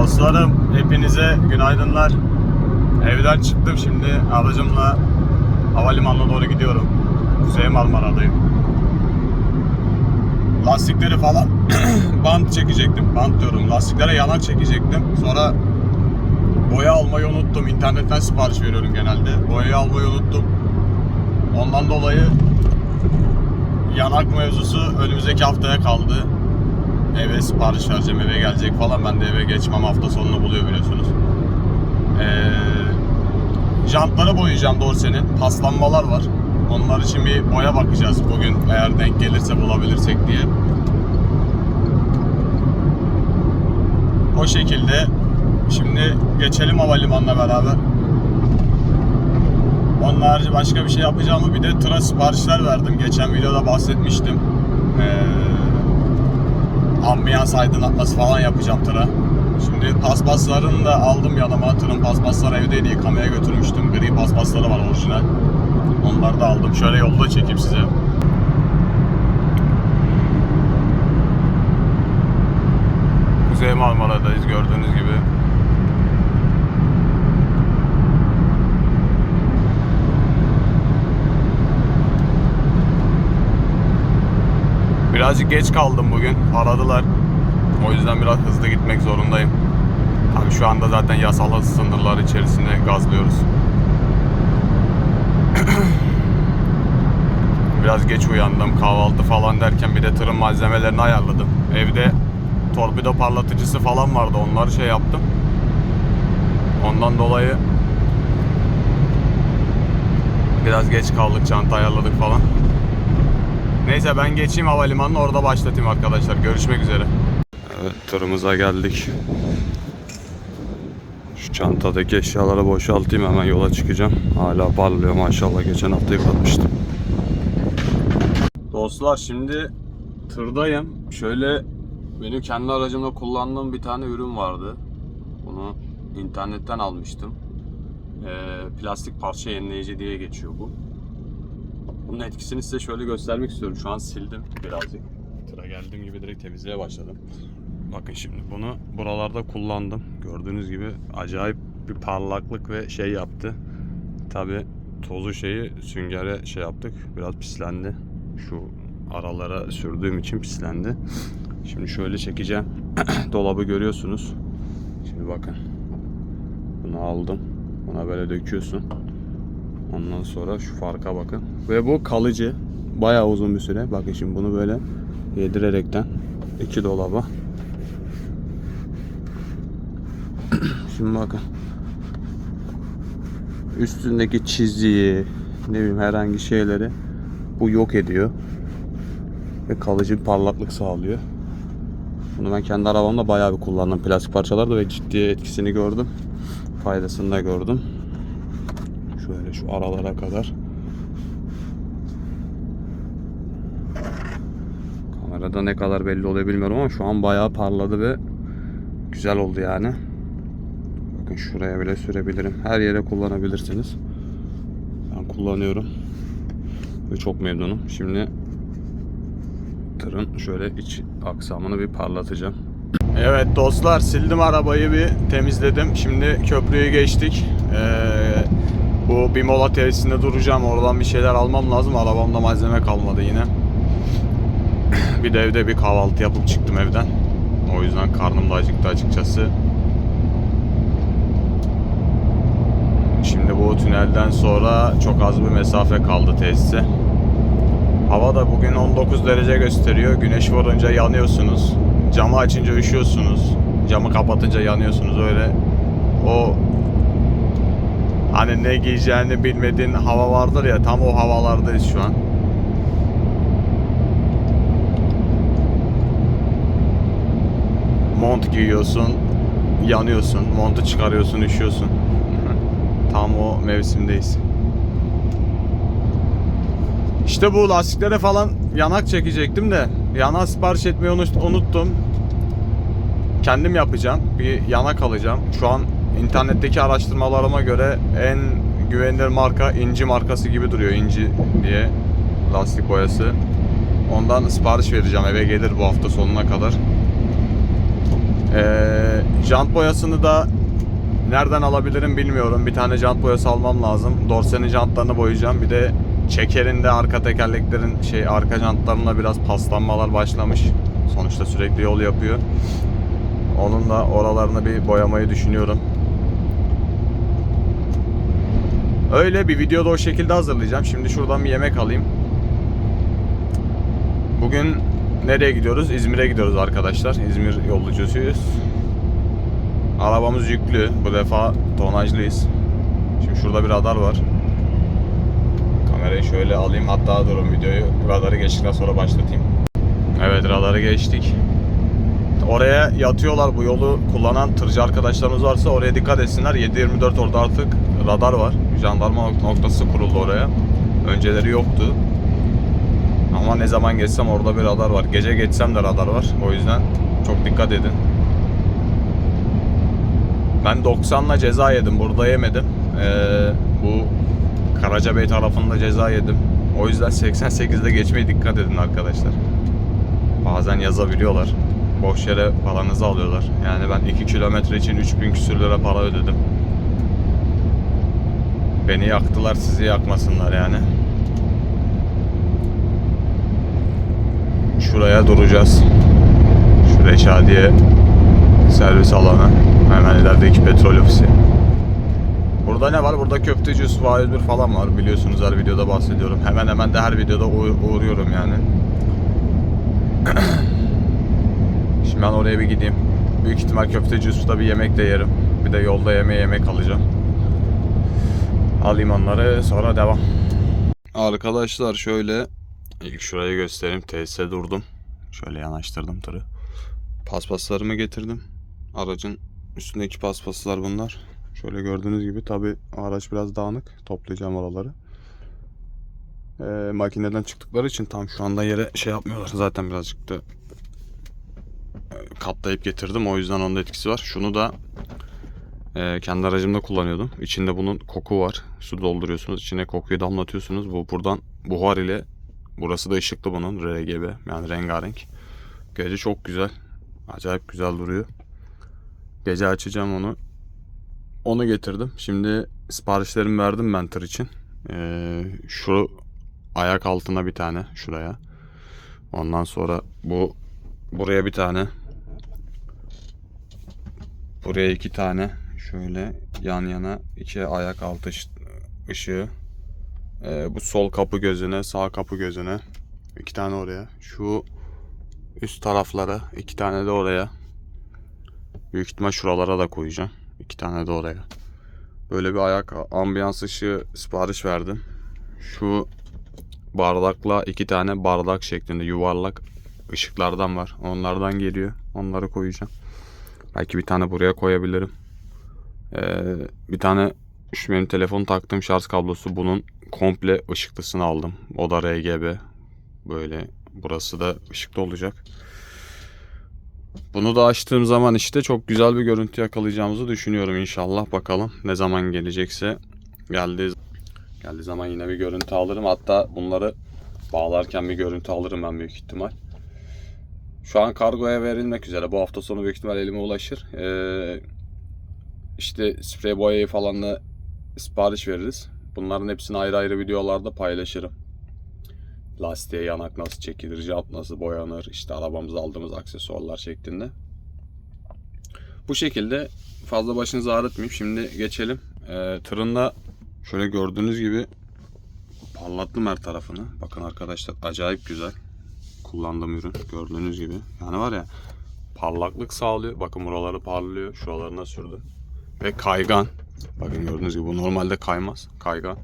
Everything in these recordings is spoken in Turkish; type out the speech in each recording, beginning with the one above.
Dostlarım hepinize günaydınlar. Evden çıktım şimdi aracımla havalimanına doğru gidiyorum. Kuzey Marmara'dayım. Lastikleri falan bant çekecektim. Bant diyorum. Lastiklere yanak çekecektim. Sonra boya almayı unuttum. İnternetten sipariş veriyorum genelde. Boyayı almayı unuttum. Ondan dolayı yanak mevzusu önümüzdeki haftaya kaldı eve sipariş vereceğim, eve gelecek falan. Ben de eve geçmem hafta sonunu buluyor biliyorsunuz. Ee, jantları boyayacağım dorsenin. Paslanmalar var. Onlar için bir boya bakacağız bugün eğer denk gelirse bulabilirsek diye. O şekilde şimdi geçelim havalimanına beraber. Onun harici başka bir şey yapacağımı bir de tıra siparişler verdim. Geçen videoda bahsetmiştim. Ee, ambiyans aydınlatması falan yapacağım tıra. Şimdi paspaslarını da aldım yanıma. Tırın paspasları evdeydi yıkamaya götürmüştüm. Gri paspasları var orijinal. Onları da aldım. Şöyle yolda çekeyim size. Kuzey Marmara'dayız gördüğünüz gibi. Birazcık geç kaldım bugün. Aradılar. O yüzden biraz hızlı gitmek zorundayım. Tabii şu anda zaten yasal sınırlar içerisinde gazlıyoruz. Biraz geç uyandım. Kahvaltı falan derken bir de tırın malzemelerini ayarladım. Evde torpido parlatıcısı falan vardı. Onları şey yaptım. Ondan dolayı biraz geç kaldık. Çanta ayarladık falan. Neyse ben geçeyim havalimanına orada başlatayım arkadaşlar. Görüşmek üzere. Evet tırımıza geldik. Şu çantadaki eşyaları boşaltayım hemen yola çıkacağım. Hala parlıyor maşallah geçen hafta yıkatmıştım. Dostlar şimdi tırdayım. Şöyle benim kendi aracımda kullandığım bir tane ürün vardı. Bunu internetten almıştım. Ee, plastik parça yenileyici diye geçiyor bu. Bunun etkisini size şöyle göstermek istiyorum. Şu an sildim birazcık. Tıra geldiğim gibi direkt temizliğe başladım. Bakın şimdi bunu buralarda kullandım. Gördüğünüz gibi acayip bir parlaklık ve şey yaptı. Tabi tozu şeyi süngere şey yaptık. Biraz pislendi. Şu aralara sürdüğüm için pislendi. Şimdi şöyle çekeceğim. Dolabı görüyorsunuz. Şimdi bakın. Bunu aldım. Buna böyle döküyorsun. Ondan sonra şu farka bakın. Ve bu kalıcı. Bayağı uzun bir süre. Bakın şimdi bunu böyle yedirerekten iki dolaba. Şimdi bakın. Üstündeki çiziyi, ne bileyim herhangi şeyleri bu yok ediyor. Ve kalıcı bir parlaklık sağlıyor. Bunu ben kendi arabamda bayağı bir kullandım. Plastik parçalarda ve ciddi etkisini gördüm. Faydasını da gördüm. Şöyle şu aralara kadar. Kamerada ne kadar belli oluyor bilmiyorum ama şu an bayağı parladı ve güzel oldu yani. Bakın şuraya bile sürebilirim. Her yere kullanabilirsiniz. Ben kullanıyorum. Ve çok memnunum. Şimdi tırın şöyle iç aksamını bir parlatacağım. Evet dostlar sildim arabayı bir temizledim. Şimdi köprüyü geçtik. Ee, bu bir mola tesisinde duracağım. Oradan bir şeyler almam lazım. Arabamda malzeme kalmadı yine. bir de evde bir kahvaltı yapıp çıktım evden. O yüzden karnım da acıktı açıkçası. Şimdi bu tünelden sonra çok az bir mesafe kaldı tesise. Hava da bugün 19 derece gösteriyor. Güneş vurunca yanıyorsunuz. Camı açınca üşüyorsunuz. Camı kapatınca yanıyorsunuz. Öyle o hani ne giyeceğini bilmediğin hava vardır ya tam o havalardayız şu an. Mont giyiyorsun, yanıyorsun. Montu çıkarıyorsun, üşüyorsun. Tam o mevsimdeyiz. İşte bu lastiklere falan yanak çekecektim de yanak sipariş etmeyi unut- unuttum. Kendim yapacağım. Bir yanak alacağım. Şu an internetteki araştırmalarıma göre en güvenilir marka İnci markası gibi duruyor. İnci diye lastik boyası. Ondan sipariş vereceğim. Eve gelir bu hafta sonuna kadar. Ee, jant boyasını da nereden alabilirim bilmiyorum. Bir tane jant boyası almam lazım. Dorsenin jantlarını boyayacağım. Bir de çekerin de arka tekerleklerin şey arka jantlarında biraz paslanmalar başlamış. Sonuçta sürekli yol yapıyor. Onun da oralarını bir boyamayı düşünüyorum. Öyle bir videoda o şekilde hazırlayacağım. Şimdi şuradan bir yemek alayım. Bugün nereye gidiyoruz? İzmir'e gidiyoruz arkadaşlar. İzmir yolcusuyuz. Arabamız yüklü. Bu defa tonajlıyız. Şimdi şurada bir radar var. Kamerayı şöyle alayım. Hatta durun videoyu radarı geçtikten sonra başlatayım. Evet radarı geçtik. Oraya yatıyorlar bu yolu kullanan tırcı arkadaşlarımız varsa oraya dikkat etsinler. 7-24 orada artık radar var. Jandarma nok- noktası kuruldu oraya. Önceleri yoktu. Ama ne zaman geçsem orada bir radar var. Gece geçsem de radar var. O yüzden çok dikkat edin. Ben 90'la ceza yedim. Burada yemedim. Ee, bu Karacabey tarafında ceza yedim. O yüzden 88'de geçmeye dikkat edin arkadaşlar. Bazen yazabiliyorlar. Boş yere paranızı alıyorlar. Yani ben 2 kilometre için 3000 küsür lira para ödedim. Beni yaktılar sizi yakmasınlar yani. Şuraya duracağız. Şu Reşadiye servis alanı. Hemen ilerideki petrol ofisi. Burada ne var? Burada köfteci Yusuf A101 falan var. Biliyorsunuz her videoda bahsediyorum. Hemen hemen de her videoda uğ- uğruyorum yani. Şimdi ben oraya bir gideyim. Büyük ihtimal köfteci Yusuf'ta bir yemek de yerim. Bir de yolda yemeğe yemek alacağım. Alayım onları sonra devam. Arkadaşlar şöyle ilk şurayı göstereyim. Tesise durdum. Şöyle yanaştırdım tırı. Paspaslarımı getirdim. Aracın üstündeki paspaslar bunlar. Şöyle gördüğünüz gibi tabi araç biraz dağınık. Toplayacağım oraları. Ee, makineden çıktıkları için tam şu anda yere şey yapmıyorlar. Zaten birazcık da e, katlayıp getirdim. O yüzden onun etkisi var. Şunu da e, kendi aracımda kullanıyordum. İçinde bunun koku var. Su dolduruyorsunuz. içine kokuyu damlatıyorsunuz. Bu buradan buhar ile burası da ışıklı bunun RGB yani rengarenk. Gece çok güzel. Acayip güzel duruyor. Gece açacağım onu. Onu getirdim. Şimdi siparişlerimi verdim ben tır için. Ee, şu ayak altına bir tane şuraya. Ondan sonra bu buraya bir tane. Buraya iki tane. Şöyle yan yana iki ayak altı ış- ışığı. Ee, bu sol kapı gözüne, sağ kapı gözüne. iki tane oraya. Şu üst taraflara iki tane de oraya. Büyük ihtimal şuralara da koyacağım. iki tane de oraya. Böyle bir ayak ambiyans ışığı sipariş verdim. Şu bardakla iki tane bardak şeklinde yuvarlak ışıklardan var. Onlardan geliyor. Onları koyacağım. Belki bir tane buraya koyabilirim. Ee, bir tane şu benim telefon taktığım şarj kablosu bunun komple ışıklısını aldım. O da RGB. Böyle burası da ışıklı olacak. Bunu da açtığım zaman işte çok güzel bir görüntü yakalayacağımızı düşünüyorum inşallah. Bakalım ne zaman gelecekse geldiği geldiği zaman yine bir görüntü alırım. Hatta bunları bağlarken bir görüntü alırım ben büyük ihtimal. Şu an kargoya verilmek üzere. Bu hafta sonu büyük ihtimal elime ulaşır. Ee, işte sprey boyayı falan da sipariş veririz. Bunların hepsini ayrı ayrı videolarda paylaşırım. Lastiğe yanak nasıl çekilir, jant nasıl boyanır, işte arabamıza aldığımız aksesuarlar şeklinde. Bu şekilde fazla başınızı ağrıtmayayım. Şimdi geçelim. Ee, tırında şöyle gördüğünüz gibi parlattım her tarafını. Bakın arkadaşlar acayip güzel kullandığım ürün gördüğünüz gibi. Yani var ya parlaklık sağlıyor. Bakın buraları parlıyor. Şuralarına sürdüm. Ve kaygan. Bakın gördüğünüz gibi bu normalde kaymaz. Kaygan.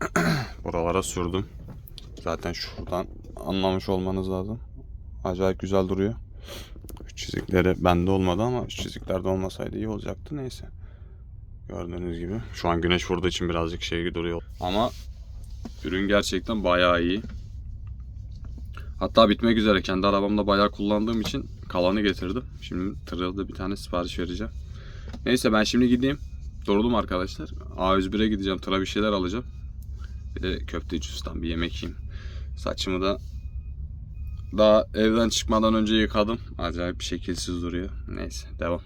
Buralara sürdüm. Zaten şuradan anlamış olmanız lazım. Acayip güzel duruyor. Çizikleri bende olmadı ama çiziklerde olmasaydı iyi olacaktı. Neyse. Gördüğünüz gibi. Şu an güneş vurduğu için birazcık şey duruyor. Ama ürün gerçekten bayağı iyi. Hatta bitmek üzere. Kendi arabamda bayağı kullandığım için kalanı getirdim. Şimdi tırda bir tane sipariş vereceğim. Neyse ben şimdi gideyim. Durdum arkadaşlar. A101'e gideceğim. Tıra bir şeyler alacağım. Bir de köfteci bir yemek yiyeyim. Saçımı da daha evden çıkmadan önce yıkadım. Acayip bir şekilsiz duruyor. Neyse devam.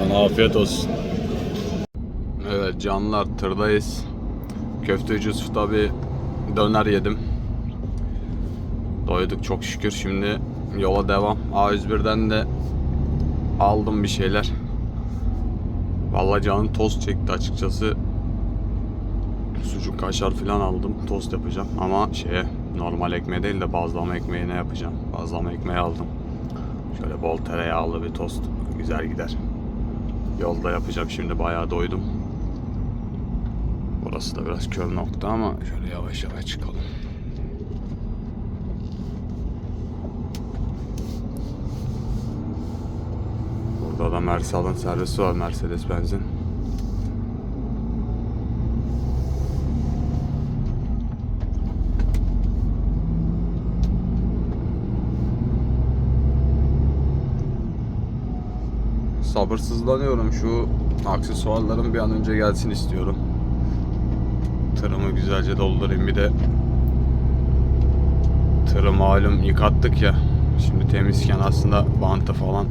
Bana afiyet olsun. Evet canlar tırdayız. Köfteci Yusuf'ta bir döner yedim. Doyduk çok şükür. Şimdi yola devam. A101'den de aldım bir şeyler. Vallahi canım tost çekti açıkçası. Sucuk kaşar falan aldım. Tost yapacağım ama şeye normal ekmeğe değil de bazlama ekmeğine yapacağım. Bazlama ekmeği aldım. Şöyle bol tereyağlı bir tost güzel gider. Yolda yapacağım şimdi bayağı doydum. Burası da biraz kör nokta ama şöyle yavaş yavaş çıkalım. Burada da Mersal'ın servisi var Mercedes benzin. Sabırsızlanıyorum şu aksesuarların bir an önce gelsin istiyorum. Tırımı güzelce doldurayım bir de tırı malum yıkattık ya. Şimdi temizken aslında bantı falan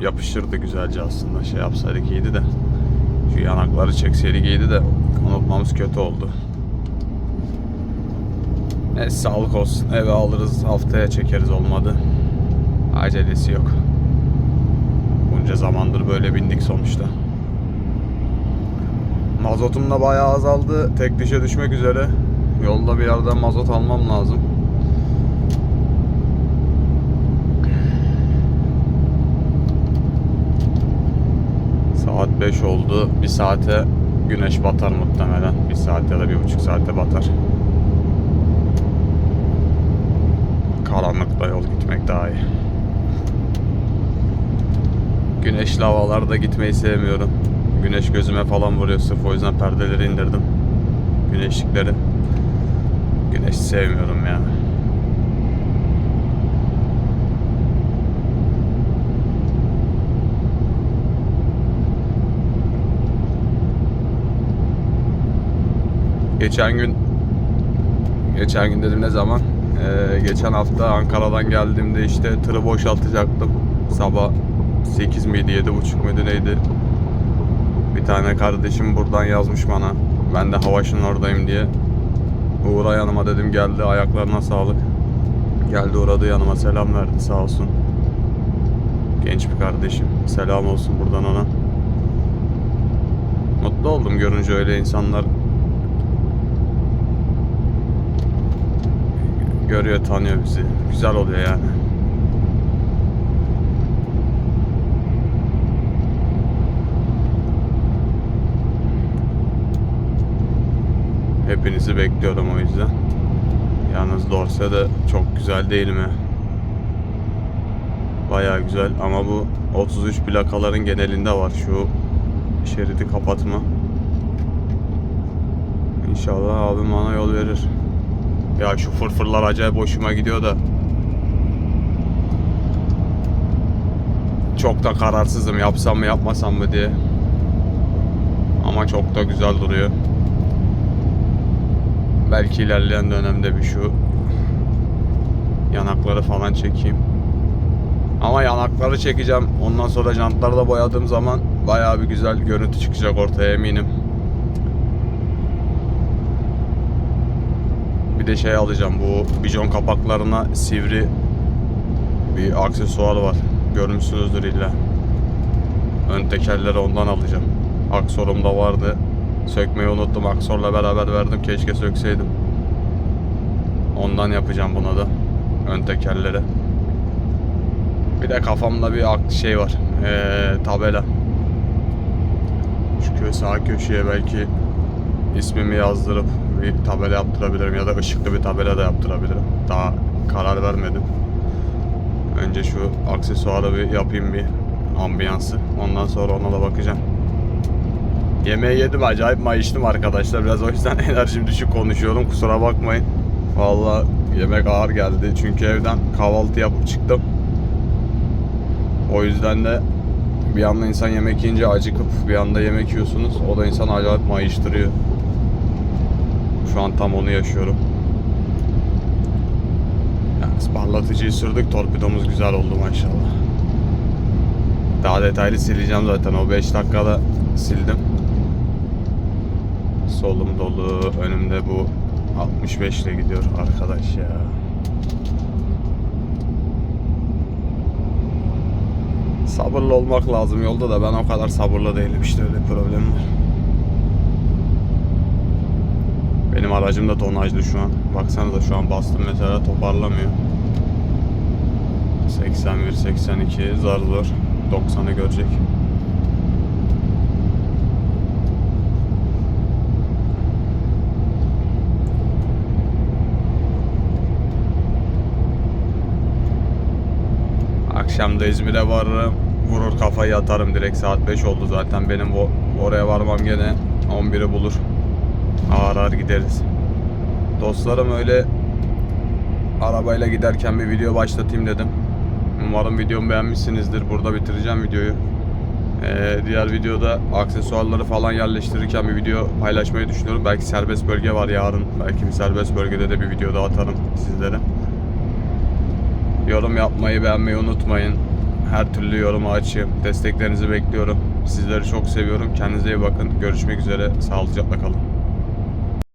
yapışırdı güzelce aslında şey yapsaydık iyiydi de. Şu yanakları çekseydik iyiydi de unutmamız kötü oldu. Neyse sağlık olsun. Eve alırız haftaya çekeriz olmadı. Acelesi yok. Bunca zamandır böyle bindik sonuçta. Mazotum da bayağı azaldı. Tek dişe düşmek üzere. Yolda bir yerden mazot almam lazım. Saat 5 oldu. Bir saate güneş batar muhtemelen. Bir saat ya da bir buçuk saate batar. Karanlıkta yol gitmek daha iyi. Güneşli havalarda gitmeyi sevmiyorum. Güneş gözüme falan vuruyor sırf o yüzden perdeleri indirdim. Güneşlikleri. Güneş sevmiyorum ya. Geçen gün geçen gün dedim ne zaman? Ee, geçen hafta Ankara'dan geldiğimde işte tırı boşaltacaktım. Sabah 8 miydi 7.30 muydu neydi? Bir tane kardeşim buradan yazmış bana. Ben de Havaş'ın oradayım diye. Uğra yanıma dedim geldi ayaklarına sağlık. Geldi uğradı yanıma selam verdi sağ olsun. Genç bir kardeşim. Selam olsun buradan ona. Mutlu oldum görünce öyle insanlar görüyor tanıyor bizi. Güzel oluyor yani. Hepinizi bekliyorum o yüzden. Yalnız Dorse de çok güzel değil mi? Baya güzel ama bu 33 plakaların genelinde var şu şeridi kapatma. İnşallah abim bana yol verir. Ya şu fırfırlar acayip hoşuma gidiyor da. Çok da kararsızım yapsam mı yapmasam mı diye. Ama çok da güzel duruyor. Belki ilerleyen dönemde bir şu yanakları falan çekeyim. Ama yanakları çekeceğim. Ondan sonra jantları da boyadığım zaman bayağı bir güzel görüntü çıkacak ortaya eminim. Bir de şey alacağım bu bijon kapaklarına sivri bir aksesuar var. Görmüşsünüzdür illa. Ön tekerleri ondan alacağım. Aksorumda vardı. Sökmeyi unuttum. Aksorla beraber verdim. Keşke sökseydim. Ondan yapacağım buna da. Ön tekerlere. Bir de kafamda bir şey var. Ee, tabela. Şu kö sağ köşeye belki ismimi yazdırıp bir tabela yaptırabilirim ya da ışıklı bir tabela da yaptırabilirim. Daha karar vermedim. Önce şu aksesuarı bir yapayım bir ambiyansı. Ondan sonra ona da bakacağım. Yemeği yedim acayip mayıştım arkadaşlar. Biraz o yüzden enerjim düşük konuşuyorum. Kusura bakmayın. Vallahi yemek ağır geldi. Çünkü evden kahvaltı yapıp çıktım. O yüzden de bir anda insan yemek yiyince acıkıp bir anda yemek yiyorsunuz. O da insan acayip mayıştırıyor. Şu an tam onu yaşıyorum. Yani parlatıcıyı sürdük. Torpidomuz güzel oldu maşallah. Daha detaylı sileceğim zaten. O 5 dakikada sildim. Solum dolu. Önümde bu 65 ile gidiyor arkadaş ya. Sabırlı olmak lazım yolda da ben o kadar sabırlı değilim işte öyle problem var. Benim aracım da tonajlı şu an. Baksanıza şu an bastım mesela toparlamıyor. 81, 82 zar zor 90'ı görecek. Akşam da İzmir'e varırım. Vurur kafayı atarım direkt saat 5 oldu zaten benim oraya varmam gene 11'i bulur. Ağır ağır gideriz. Dostlarım öyle arabayla giderken bir video başlatayım dedim. Umarım videomu beğenmişsinizdir. Burada bitireceğim videoyu. Ee, diğer videoda aksesuarları falan yerleştirirken bir video paylaşmayı düşünüyorum. Belki serbest bölge var yarın. Belki bir serbest bölgede de bir video daha atarım sizlere. Yorum yapmayı, beğenmeyi unutmayın. Her türlü yoruma açığım. Desteklerinizi bekliyorum. Sizleri çok seviyorum. Kendinize iyi bakın. Görüşmek üzere. Sağlıcakla kalın.